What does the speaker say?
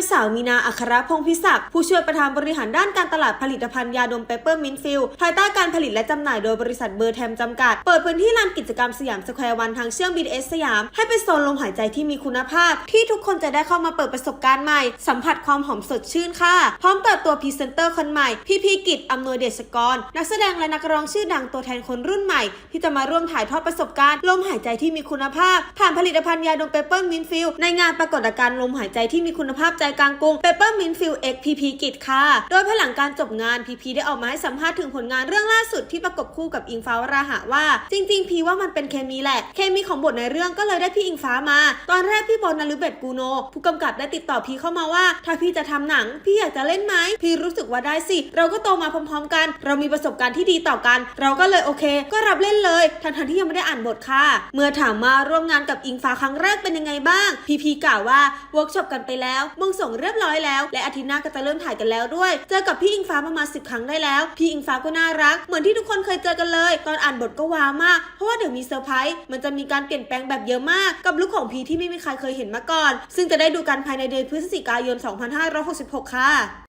างสาวมีนาอัครพงศ์พิศักดิ์ผู้ช่วยประธานบริหารด้านการตลาดผลิตภัณฑ์ยาดมเปเปอร์มินฟิลภายใต้การผลิตและจำหน่ายโดยบริษัทเบอร์แทมจำกัด เปิดพื้นที่ลานกิจกรรมสยามสแควร์วันทางเชื่อม BTS สสยาม ให้เป็นโซนลมหายใจที่มีคุณภาพ ที่ทุกคนจะได้เข้ามาเปิดประสบการณ์ใหม่ สัมผัสความหอมสดชื่นค่ะ พร้อมเปิดตัวพรีเซนเตอร์คนใหม่ พี่พีกิจอำนวยเดชกร นักแสดงและนักร้องชื่อดังตัวแทนคนรุ่นใหม่ ที่จะมาร่วมถ่ายทอดประสบการณ์ลมหายใจที่มีคุณภาพ ผ่านผลิตภัณฑ์ยาดมเปเปอร์มินฟิลในงานปรากฏการณ์ลมหายใจที่มีคุณภาพใจกลางกรุงเปเปอร์มินฟิลเอ็กพีพีกิจค่ะ โดยภายหลังการจบงานพีพีได้ออกมาให้สัมภาษณ์ถึงผลงานเรื่องล่าสุดที่ประกบคู่กับอิงฟ้าวราหะว่า จริง ๆ พีว่ามันเป็นเคมีแหละ เคมีของบทในเรื่องก็เลยได้พี่อิงฟ้ามา ตอนแรกพี่บอลนฤเบศกูโน ผู้กำกับได้ติดต่อพีเข้ามาว่า ถ้าพี่จะทำหนัง พี่อยากจะเล่นไหมพีรู้สึกว่าได้สิ เราก็โตมาพร้อม ๆ กัน เรามีประสบการณ์ที่ดีต่อกัน เราก็เลยโอเค ก็รับเล่นเลยทั้งๆที่ยังไม่ได้อ่านบทค่ะ เมื่อถามมาร่วมงานกับอิงฟ้าครั้งแรกเป็นยังไงบ้าง พีพีกล่าวว่าเวิร์กช็อปกันไปแล้วมึงส่งเรียบร้อยแล้ว และอาทิตย์หน้าก็จะเริ่มถ่ายกันแล้วด้วย เจอกับพี่อิงฟ้าประมาณสิบครั้งได้แล้ว พี่อิงฟ้าก็น่ารัก เหมือนที่ทุกคนเคยเจอกันเลย ตอนอ่านบทก็ว้าวมาก เพราะว่าเดี๋ยวมีเซอร์ไพรส์ มันจะมีการเปลี่ยนแปลงแบบเยอะมาก กับลุคของพีที่ไม่มีใครเคยเห็นมาก่อน ซึ่งจะได้ดูกันภายในเดือนพฤศจิกายน 2566 ค่ะ